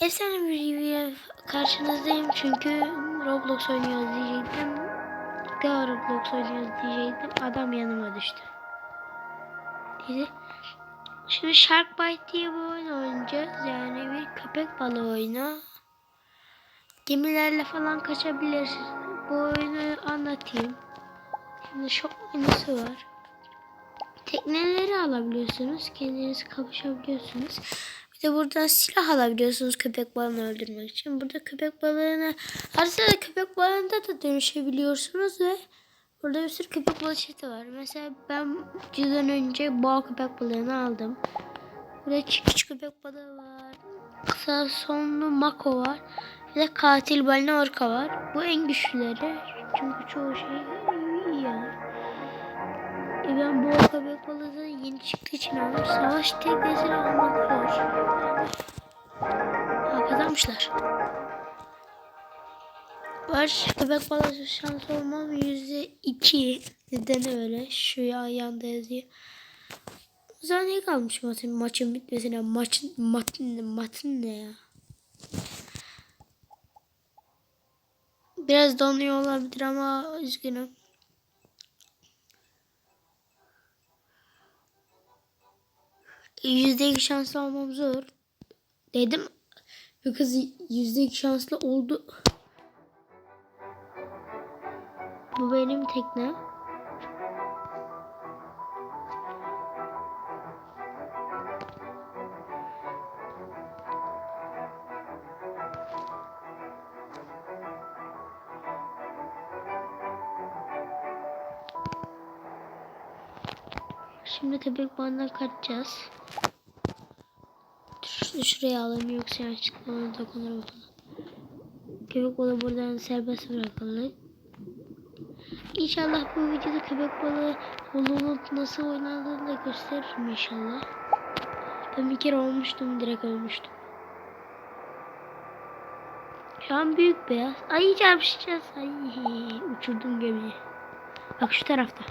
Efsane bir review karşınızdayım çünkü Roblox oynuyoruz diyecektim. Daha Roblox oynuyoruz diyecektim. Adam yanıma düştü. Neyse. Şimdi Shark Bite diye bir oyun oynayacağız. Yani bir köpek balığı oyunu. Gemilerle falan kaçabilirsiniz. Bu oyunu anlatayım. Şimdi şok menüsü var. Tekneleri alabiliyorsunuz. Kendiniz kapışabiliyorsunuz. Bir de buradan silah alabiliyorsunuz köpek balığını öldürmek için. Burada köpek balığını aslında köpek balığında da dönüşebiliyorsunuz ve burada bir sürü köpek balığı çeşidi var. Mesela ben cüzdan önce boğa köpek balığını aldım. Burada küçük köpek balığı var. Kısa sonlu mako var. Bir de katil balina orka var. Bu en güçlüleri. Çünkü çoğu şey. E ben bu balığı da yeni çıktığı için aldım. Savaş teknesini almak zor. Ha. Var köpek balığı şans olmam yüzde iki. Neden öyle? Şu ya yanda yazıyor. O zaman ne kalmış maçın, maçın bitmesine? Maçın, matın, matın ne ya? Biraz donuyor olabilir ama üzgünüm. Yüzde şanslı olmam zor. Dedim. Bu kız yüzde şanslı oldu. Bu benim tekne. Şimdi köpek balığından kaçacağız. Şunu şuraya alalım yoksa ona dokunur bakalım. Köpek balığı buradan serbest bırakalım. İnşallah bu videoda köpek balığı olunup nasıl oynandığını da gösteririm inşallah. Ben bir kere olmuştum direkt ölmüştüm. Şu an büyük beyaz. Ay çarpışacağız. Ay uçurdum gemiyi. Bak şu tarafta.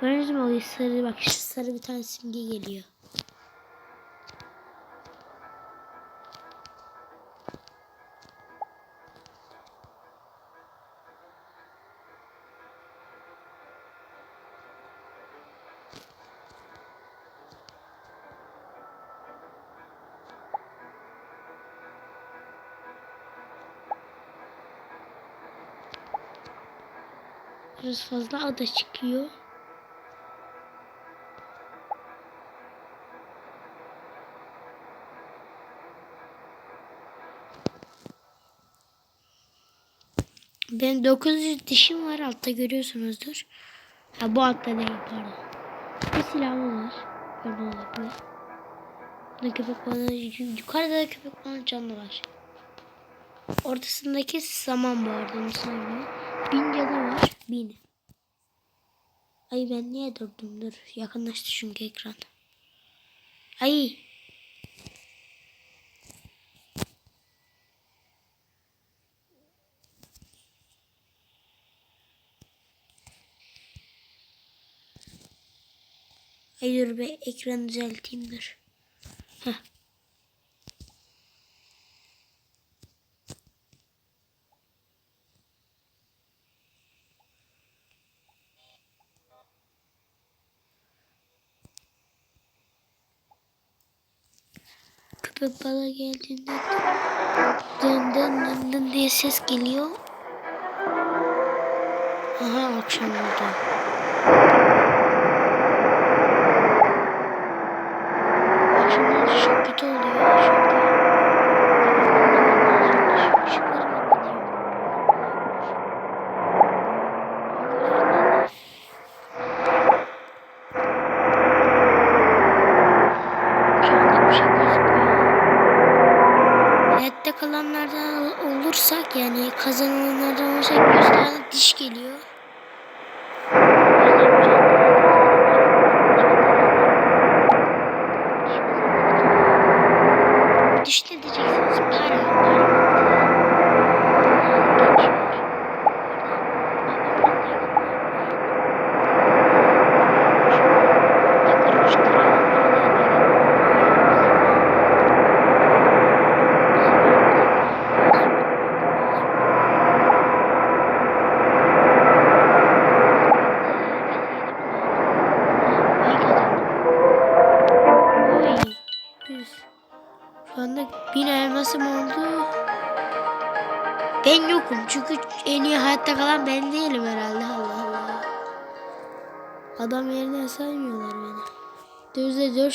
Gördünüz mü o sarı bak sarı bir tane simge geliyor. Biraz fazla ada çıkıyor. Ben 900 dişim var altta görüyorsunuzdur. Ha bu altta değil pardon. Bir silahım var. Gördüğünüz gibi. Burada köpek balığı yukarıda da köpek balığı canlı var. Ortasındaki saman bu arada onu. Bin canı var. Bin. Ay ben niye durdum dur. Yakınlaştı çünkü ekran. Ay. Ay dur be ekranı düzelteyim dur. Heh. Köpek balığı geldiğinde dın dın dın dın diye ses geliyor. Aha akşam oldu.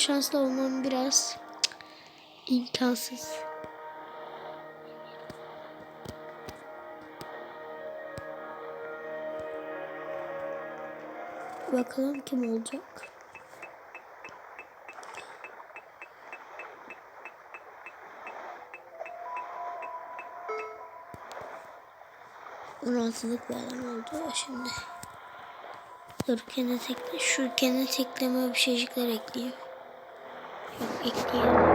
Şanslı olmam biraz imkansız. Bakalım kim olacak. Rahatsızlık bir oldu şimdi. Dur kendi tekle şu kendi tekleme bir şeycikler ekleyeyim. Yok ekleyelim.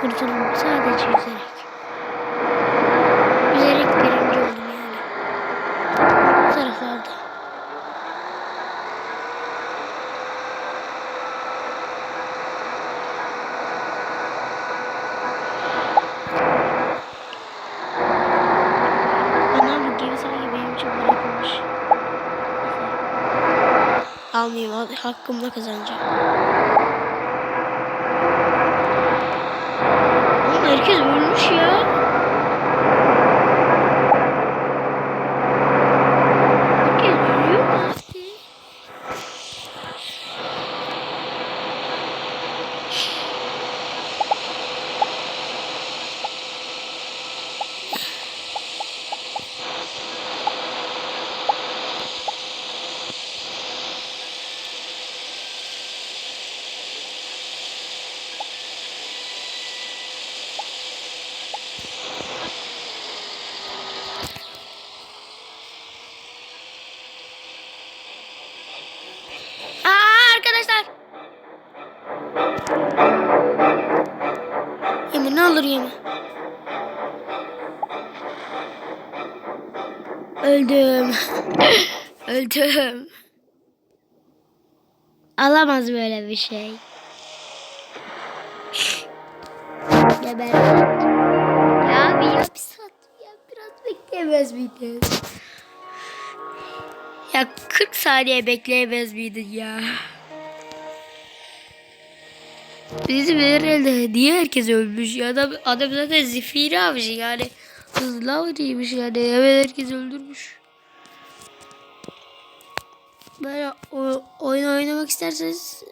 kurtuldum. Sadece yüzerek. Yüzerek birinci oldum yani. Bu taraflarda. Anam bu gemi sanki benim için bırakılmış. Almayayım, al- hakkımla kazanacağım. Öldüm. Öldüm. Alamaz böyle bir şey. Geber. Ya bir ya bir saat ya biraz bekleyemez miydin? Ya 40 saniye bekleyemez miydin ya? Bizim herhalde niye herkes ölmüş ya? Adam, adam zaten zifiri avcı yani. Hızlı avcıymış yani. Hemen herkes öldürmüş. Böyle o, oyun oynamak isterseniz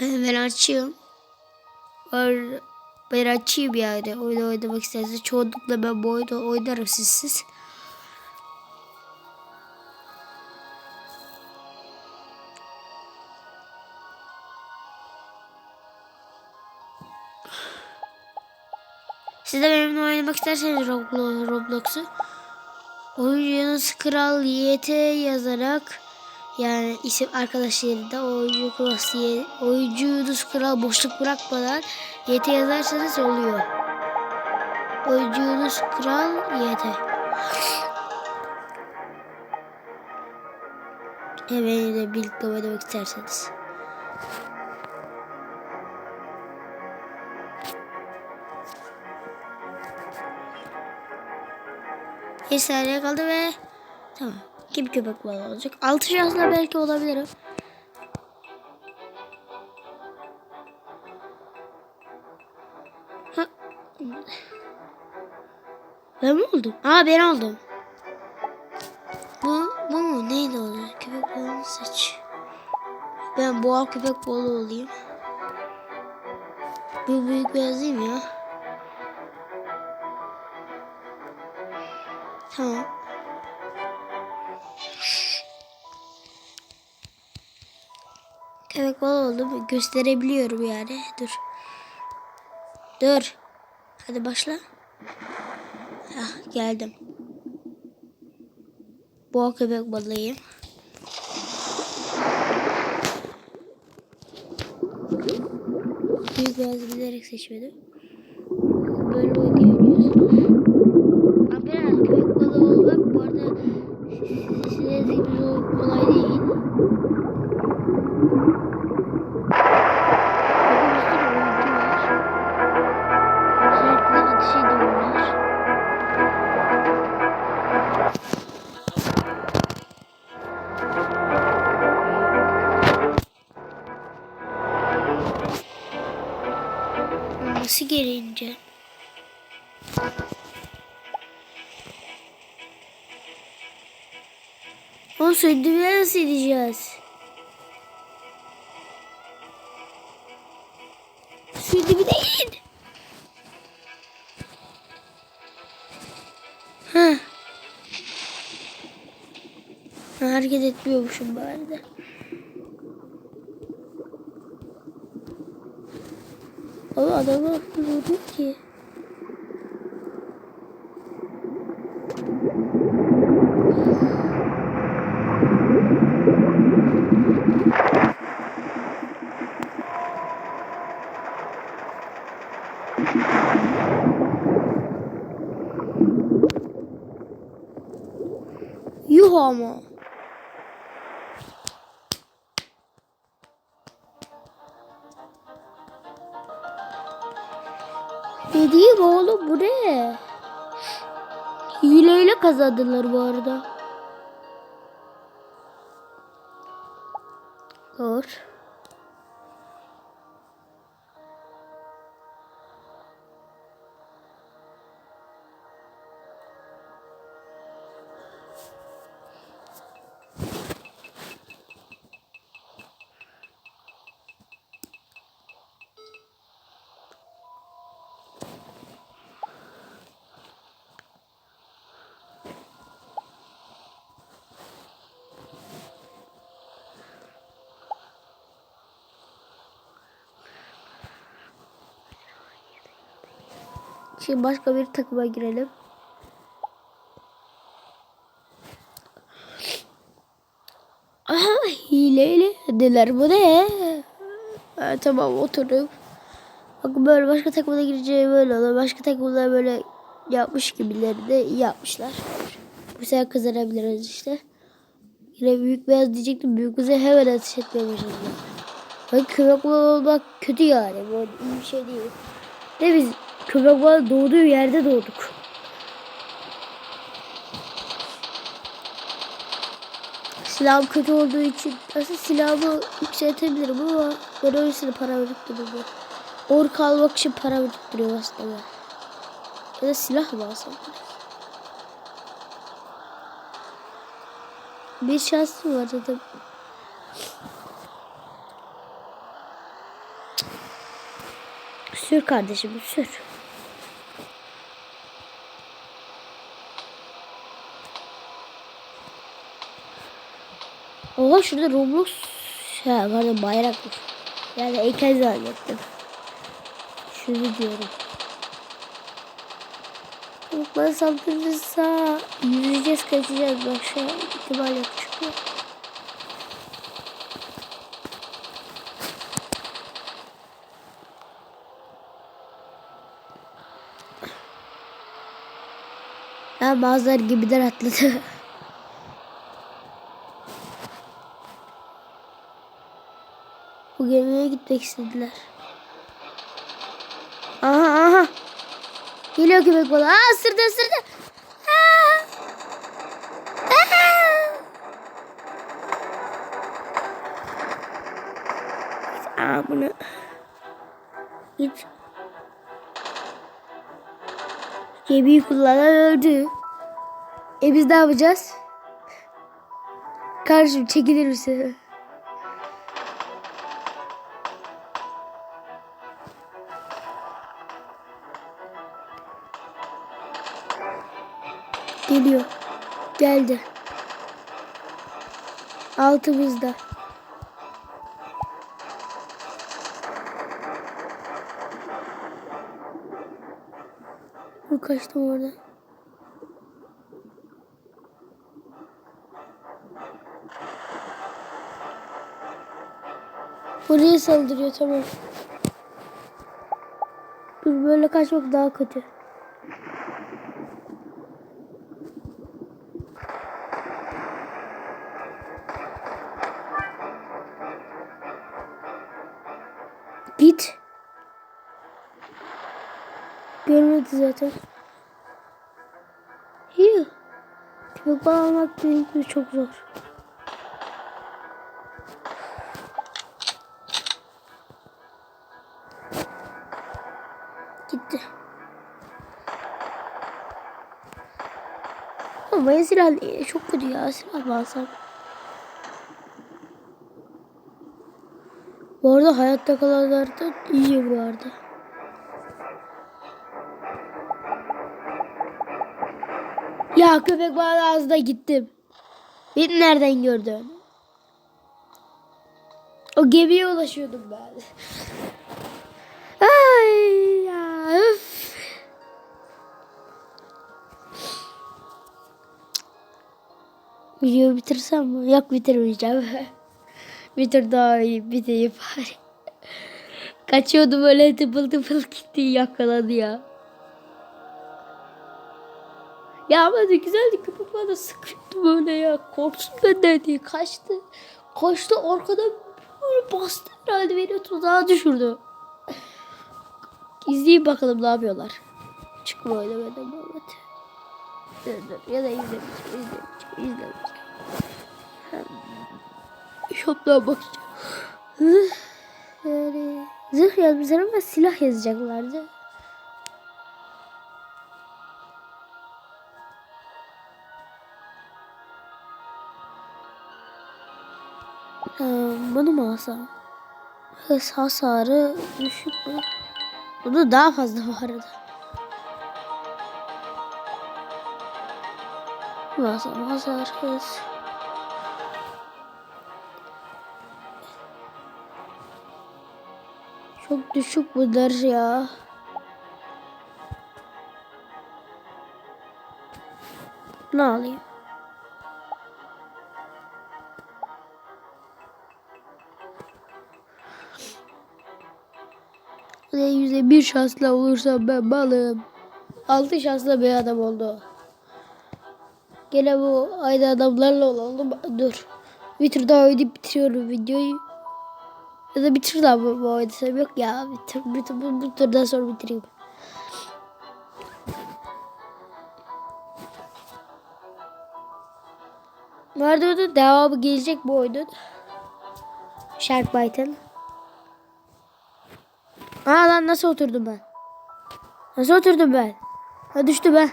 Ben açayım. Var, ben açayım yani. Oyun oynamak isterseniz. Çoğunlukla ben bu oyunu oynarım sizsiz. Siz de benimle oynamak isterseniz Roblo- Roblox'u oyuncunuz Kral YT yazarak yani isim arkadaşları da oyuncu Kral diye oyuncunuz Kral boşluk bırakmadan YT yazarsanız oluyor. Oyuncunuz Kral YT. Evet de birlikte oynamak isterseniz. Bir saniye kaldı ve tamam. Kim köpek balığı olacak? Altı şansla belki olabilirim. Ha. Ben mi oldum? Aa ben oldum. Bu, bu mu? Neydi o? Köpek balığını seç. Ben boğa köpek balığı olayım. Bu büyük beyaz değil mi ya? Tamam. Köpek balığı oldu. Gösterebiliyorum yani. Dur. Dur. Hadi başla. Ah, geldim. Boğa köpek balığıyım. Büyük beyaz bilerek seçmedim. Böyle oynayabiliyorsunuz. O sürdürüye nasıl edeceğiz? Sürdürü değil. Ha. Ha, Hareket etmiyormuşum bari de. Ama adamı vurdu ki. Yuh ama. Ne diyeyim oğlum bu ne? Hileyle kazandılar bu arada. Şimdi başka bir takıma girelim. Aha hileyle dediler bu ne? Ha, tamam oturdum. Bakın böyle başka takımda gireceği böyle olur. Başka takımda böyle yapmış gibileri de iyi yapmışlar. Bu sefer kazanabiliriz işte. Yine büyük beyaz diyecektim. Büyük kızı hemen ateş başladılar. Bak köpek olmak kötü yani. Bu iyi bir şey değil. Ne biz köpek balığı doğduğu yerde doğduk. Silahım kötü olduğu için aslında silahımı yükseltebilirim ama ben öylesine para biriktiriyorum. Ork almak için para biriktiriyorum aslında. Ya da silah mı alsam? Bir şansım var zaten. Sür kardeşim sür. Oha şurada Roblox bayrak var. Yani heykel zannettim. Şunu diyorum. Bana saldırırsa yüzeceğiz kaçacağız. Başka ihtimal yok çünkü. Ha bazıları gibiden atladı. Bu gemiye gitmek istediler. Aha aha. Geliyor köpek balığı. Aa ısırdı ısırdı. Aa. Aa. Aa bunu. Git. Gemiyi kullanan öldü. E biz ne yapacağız? Kardeşim çekilir misin? Geldi. Altımızda. Dur kaçtım orada. Buraya saldırıyor tamam. Dur böyle kaçmak daha kötü. Görmedi zaten. İyi. Köpek balığı benim gibi çok zor. Gitti. Ama ben silah değil. Çok kötü ya. Silah alsam. Bu arada hayatta kalanlar da iyi bu arada. Ya köpek balığı ağzına gittim. Beni nereden gördün? O gemiye ulaşıyordum ben. Ay ya öf. Videoyu bitirsem mi? Yok bitirmeyeceğim. Bitir daha iyi bitireyim bari. Kaçıyordu böyle tıpıl tıpıl gitti yakaladı ya. Ya ama ne güzeldi köpek bana sıkıştı böyle ya. Korksun benden diye kaçtı. Kaçtı arkadan böyle bastı herhalde beni tuzağa düşürdü. İzleyin bakalım ne yapıyorlar. Çıkma oynamadan Muhammed. Dur dur ya da izlemeyeceğim izlemeyeceğim izlemeyeceğim. Shop'tan bakacağım. Zırh yazmışlar ama silah yazacaklardı. Bunu mu alsam? Hız hasarı düşük mü? Bunu daha fazla bu arada. Alsam hasar hız. Çok düşük bunlar ya. Ne alayım? Yüzde bir şansla olursam ben balım. Altı şansla bir adam oldu. Gene bu aynı adamlarla olalım. Dur. Bir tur daha oynayıp bitiriyorum videoyu. Ya da bitir daha bu, bu oynasam yok ya. Bitir, bitir, bu, bu turdan sonra bitireyim. Nerede oyunun devamı gelecek bu oyunun. Shark Bite'ın. Aa lan nasıl oturdum ben? Nasıl oturdum ben? Ha düştü ben.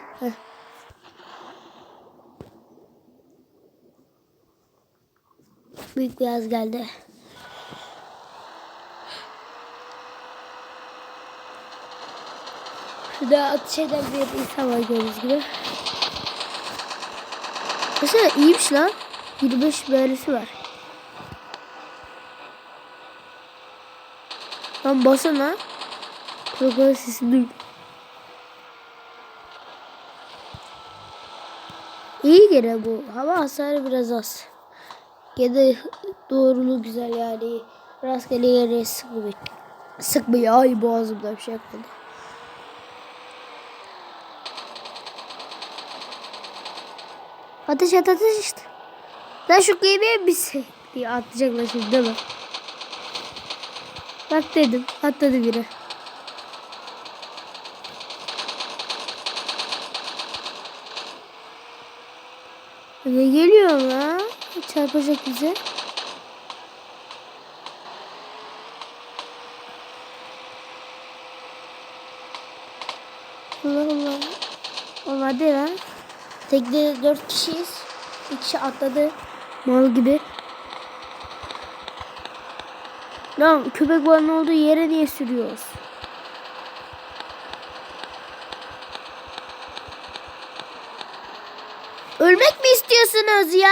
Büyük bir geldi. Şurada atış eden bir insan var gördüğünüz gibi. Mesela iyiymiş lan. 25 böylesi var. Lan basana. Program sesini duydum. İyi gene bu. Hava hasarı biraz az. Ya da doğruluğu güzel yani. Rastgele yere sıkmıyor. Sıkmıyor. Ay boğazımda bir şey kaldı. Ateş at ateş işte. Lan şu gemiye bir şey diye atlayacaklar şimdi değil mi? Bak dedim. Atladı biri. Ne geliyor lan? Çarpacak bize. Allah Allah. Hadi lan. Teknede dört kişiyiz. Bir kişi atladı. Mal gibi. Lan köpek balığının olduğu yere niye sürüyoruz? Ölmek mi istiyorsunuz ya?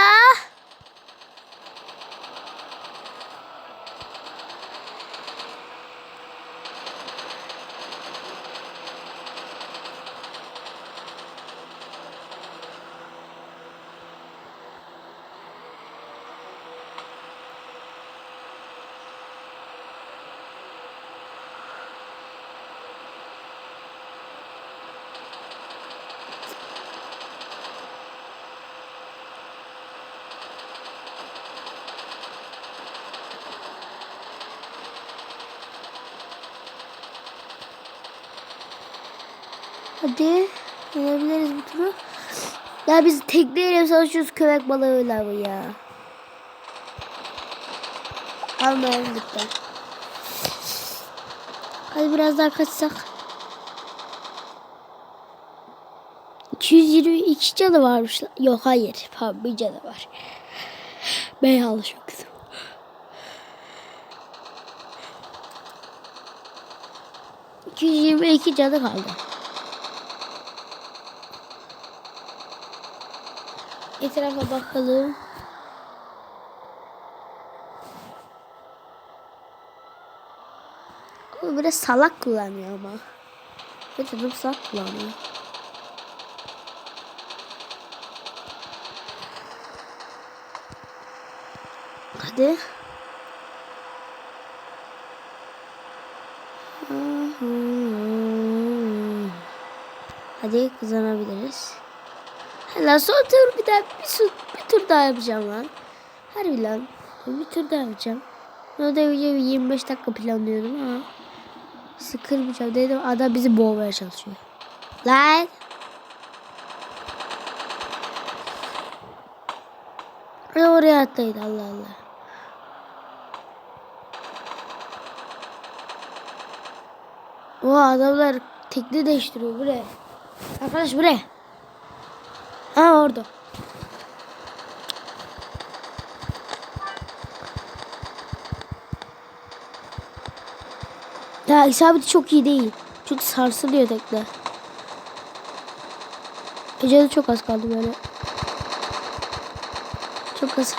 Hadi yenebiliriz bu turu. Ya biz tekneyle savaşıyoruz köpek balığı öyle bu ya. Almayalım lütfen. Hadi biraz daha kaçsak. 222 canı varmış. Yok hayır. Pardon bir canı var. Ben yanlış okudum. ...222 canı kaldı. Etrafa bakalım. O biraz salak kullanıyor ama. Bir de salak kullanıyor. Hadi. Hadi kazanabiliriz. Lan son tur bir daha bir, su, bir tur daha yapacağım lan. Harbi lan. Bir tur daha yapacağım. O da önce 25 dakika planlıyordum ama sıkılmayacağım dedim. Adam bizi boğmaya çalışıyor. Lan. Ne oraya atlayın Allah Allah. O adamlar tekne değiştiriyor buraya. Arkadaş buraya. Orada. Ya isabeti çok iyi değil. Çünkü sarsılıyor tekne. Gece de çok az kaldı böyle. Çok az.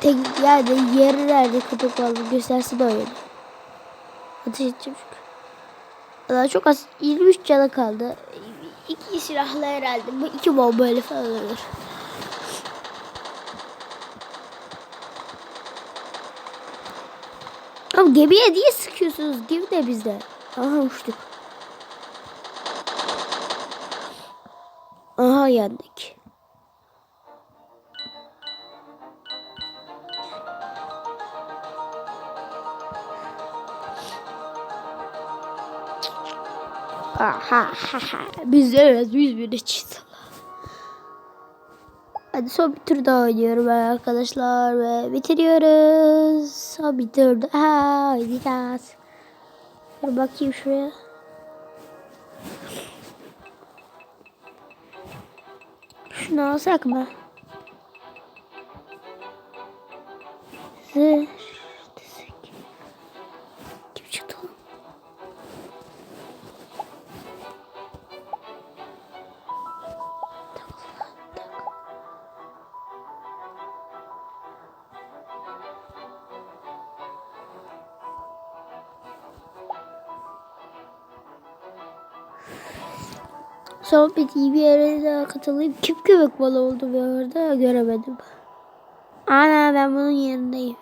Tek yerde yeri nerede köpek vardı göstersin de öyle. Ateş edeceğim çünkü. Daha çok az 23 canı kaldı. İki silahla herhalde. Bu iki bomba öyle falan olur. Ama gemiye niye sıkıyorsunuz? Gemi de bizde. Aha uçtuk. Aha yendik. Aha ha ha. Biz evet biz bir çiz. Hadi son bir tur daha oynuyorum arkadaşlar ve bitiriyoruz. Son bir tur daha oynayacağız. Dur bakayım şuraya. Şunu alsak mı? Son bir TV yarına katılayım. Kim köpek balığı oldu bu arada göremedim. Ana ben bunun yerindeyim.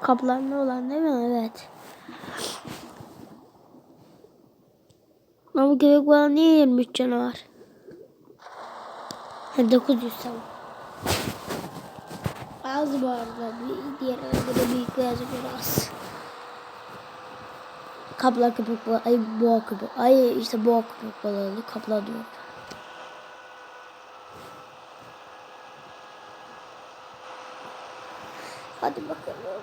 Kaplanlı olan değil mi? Evet. Ama köpek balığı niye 23 canı var? Ha, 900 tamam. Az bu arada. Bir diğer göre büyük beyaz göre az. Kaplan köpek balığı. Ay boğa köpek. Ay işte boğa köpek balığı. Kaplan diyorum. Hadi bakalım.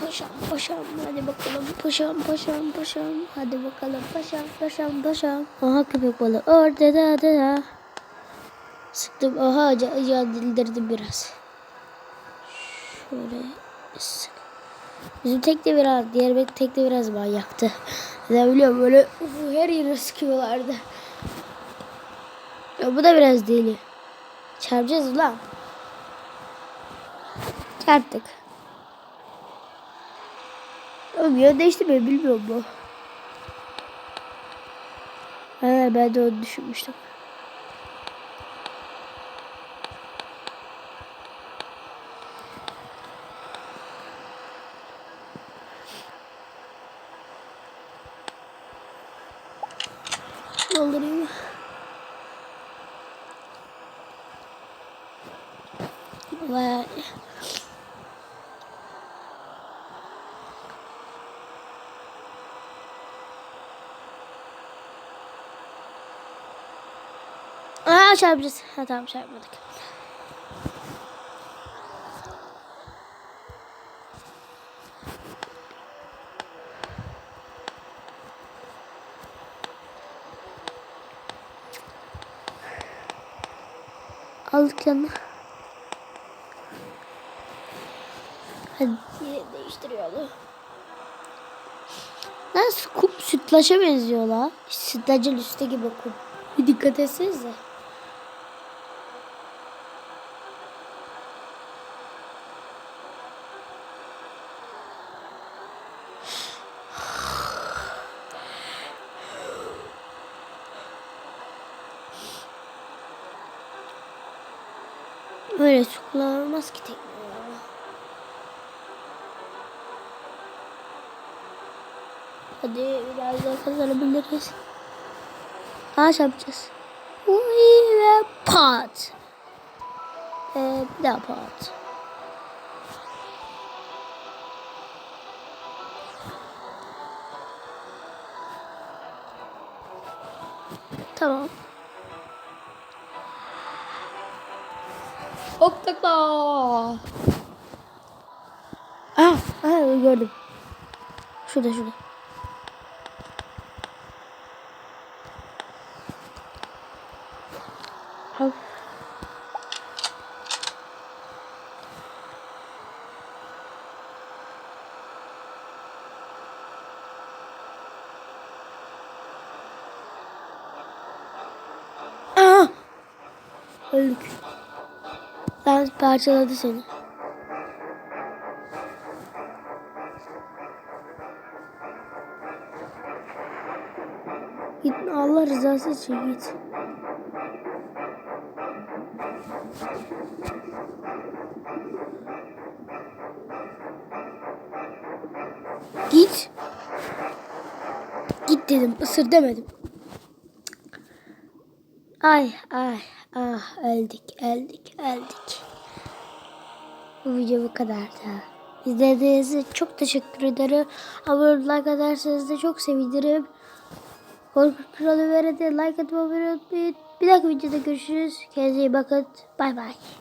Paşam paşam. Hadi bakalım. Paşam paşam paşam. Hadi bakalım. Paşam paşam paşam. Aha köpek balığı. Orada da da da. Sıktım. Aha can, can dildirdim biraz. Şöyle. Bizim tek de biraz, diğer bek tek de biraz manyaktı. Ben biliyorum böyle uf, her yere sıkıyorlardı. Ya bu da biraz deli. Çarpacağız lan. Çarptık. Oğlum ya değişti mi bilmiyorum bu. Ha, ben de onu düşünmüştüm. Vay. Aa çarpacağız. Ha tamam çarpmadık. Aldık yanına. Hadi değiştiriyorlar. Lan kup sütlaça benziyor la. Sütlacın üstte gibi kup. Bir dikkat etsenize. Böyle su kullanılmaz ki tekne. ya. Hadi biraz daha kazanabiliriz. Ağaç yapacağız. Uy ve pat. Ee, bir daha pat. Tamam. Hop takla. Ah, ah gördüm. Şurada şurada. Hop. Ah! Öldük. Ben parçaladı seni. Git Allah rızası için git. Git. Git dedim. ısır demedim. Ay ay ah öldük öldük öldük. Bu video bu kadardı. İzlediğiniz için çok teşekkür ederim. Abone like atarsanız da çok sevinirim. Korkut Kralı Vered'e like atmayı unutmayın. Bir dahaki videoda görüşürüz. Kendinize iyi bakın. Bay bay.